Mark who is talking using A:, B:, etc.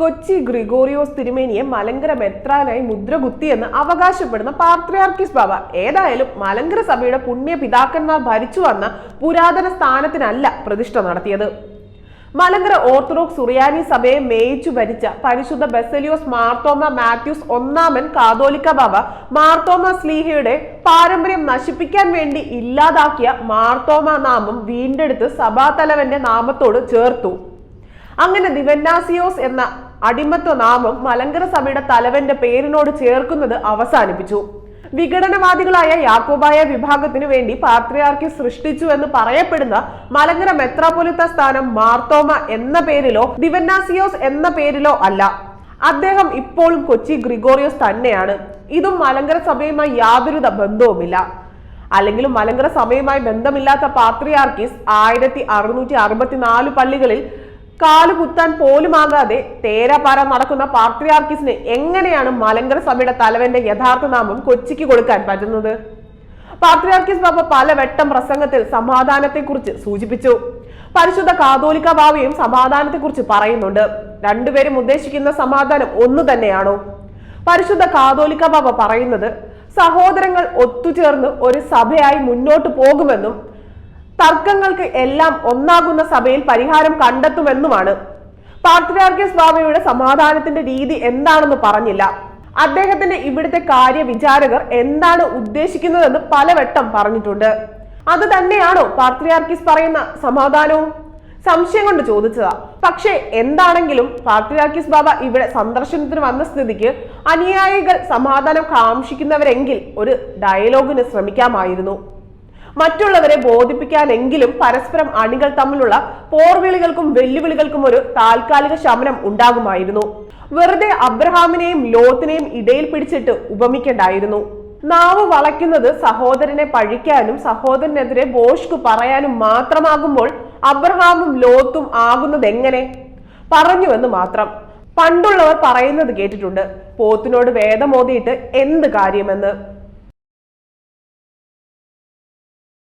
A: കൊച്ചി ഗ്രിഗോറിയോസ് തിരുമേനിയെ മലങ്കര മെത്രാനായി മുദ്രകുത്തിയെന്ന് അവകാശപ്പെടുന്ന പാത്രിയാർക്കിസ് ബാബ. ഏതായാലും മലങ്കര സഭയുടെ പുണ്യ പിതാക്കന്മാർ ഭരിച്ചു വന്ന പുരാതന സ്ഥാനത്തിനല്ല പ്രതിഷ്ഠ നടത്തിയത്. മലങ്കര ഓർത്തഡോക്സ് സുറിയാനി സഭയെ മേയിച്ചു ഭരിച്ച പരിശുദ്ധ ബെസലിയോസ് മാർത്തോമ മാത്യൂസ് ഒന്നാമൻ കാതോലിക്ക ബാബ മാർത്തോമ സ്ലീഹയുടെ പാരമ്പര്യം നശിപ്പിക്കാൻ വേണ്ടി ഇല്ലാതാക്കിയ മാർത്തോമ നാമം വീണ്ടെടുത്ത് സഭാതലവന്റെ നാമത്തോട് ചേർത്തു. അങ്ങനെ ദിവന്നാസിയോസ് എന്ന അടിമത്വ നാമം മലങ്കര സഭയുടെ തലവന്റെ പേരിനോട് ചേർക്കുന്നത് അവസാനിപ്പിച്ചു. വിഘടനവാദികളായ യാക്കോബായ വിഭാഗത്തിനു വേണ്ടി പാത്രിയാർക്കി സൃഷ്ടിച്ചു എന്ന് പറയപ്പെടുന്ന മലങ്കര മെത്രാപൊലിത്ത സ്ഥാനം മാർത്തോമ എന്ന പേരിലോ ദിവന്നാസിയോസ് എന്ന പേരിലോ അല്ല. അദ്ദേഹം ഇപ്പോഴും കൊച്ചി ഗ്രിഗോറിയോസ് തന്നെയാണ്. ഇതും മലങ്കര സഭയുമായി യാതൊരു ബന്ധവുമില്ല. അല്ലെങ്കിൽ മലങ്കര സഭയുമായി ബന്ധമില്ലാത്ത പാത്രിയാർക്കിസ് ആയിരത്തി അറുന്നൂറ്റി അറുപത്തിനാല് പള്ളികളിൽ കാലുകുത്താൻ പോലുമാകാതെ തേരാപാര നടക്കുന്ന പാർട്ടിയാർക്കിസിന് എങ്ങനെയാണ് മലങ്കര സഭയുടെ തലവന്റെ യഥാർത്ഥ നാമം കൊച്ചിക്ക് കൊടുക്കാൻ പറ്റുന്നത്? പാത്രിയാർക്കീസ് ബാബ പലവട്ടം പ്രസംഗത്തിൽ സമാധാനത്തെക്കുറിച്ച് സൂചിപ്പിച്ചു. പരിശുദ്ധ കാതോലിക്ക ബാബയും സമാധാനത്തെക്കുറിച്ച് പറയുന്നുണ്ട്. രണ്ടുപേരും ഉദ്ദേശിക്കുന്ന സമാധാനം ഒന്നു തന്നെയാണോ? പരിശുദ്ധ കാതോലിക്ക ബാബ പറയുന്നത് സഹോദരങ്ങൾ ഒത്തുചേർന്ന് ഒരു സഭയായി മുന്നോട്ട് പോകുമെന്നും തർക്കങ്ങൾക്ക് എല്ലാം ഒന്നാകുന്ന സഭയിൽ പരിഹാരം കണ്ടെത്തുമെന്നുമാണ്. പാത്രിയാർക്കീസ് ബാബയുടെ സമാധാനത്തിന്റെ രീതി എന്താണെന്ന് പറഞ്ഞില്ല. അദ്ദേഹത്തിന്റെ ഇവിടുത്തെ കാര്യ വിചാരകർ എന്താണ് ഉദ്ദേശിക്കുന്നതെന്ന് പലവട്ടം പറഞ്ഞിട്ടുണ്ട്. അത് തന്നെയാണോ പാത്രിയാർക്കീസ് പറയുന്ന സമാധാനവും? സംശയം കൊണ്ട് ചോദിച്ചതാ. പക്ഷേ എന്താണെങ്കിലും പാത്രിയാർക്കീസ് ബാബ ഇവിടെ സന്ദർശനത്തിന് വന്ന സ്ഥിതിക്ക് അനുയായികൾ സമാധാനം കാക്ഷിക്കുന്നവരെങ്കിൽ ഒരു ഡയലോഗിന് ശ്രമിക്കാമായിരുന്നു. മറ്റുള്ളവരെ ബോധിപ്പിക്കാനെങ്കിലും പരസ്പരം അണികൾ തമ്മിലുള്ള പോർവിളികൾക്കും വെല്ലുവിളികൾക്കും ഒരു താൽക്കാലിക ശമനം ഉണ്ടാകുമായിരുന്നു. വെറുതെ അബ്രഹാമിനെയും ലോത്തിനെയും ഇടയിൽ പിടിച്ചിട്ട് ഉപമിക്കണ്ടായിരുന്നു. നാവ് വളയ്ക്കുന്നത് സഹോദരനെ പഴിക്കാനും സഹോദരനെതിരെ ബോഷ്കു പറയാനും മാത്രമാകുമ്പോൾ അബ്രഹാമും ലോത്തും ആകുന്നത് എങ്ങനെ? പറഞ്ഞുവെന്ന് മാത്രം. പണ്ടുള്ളവർ പറയുന്നത് കേട്ടിട്ടുണ്ട് പോത്തിനോട് വേദമോതിയിട്ട് എന്ത് കാര്യമെന്ന്.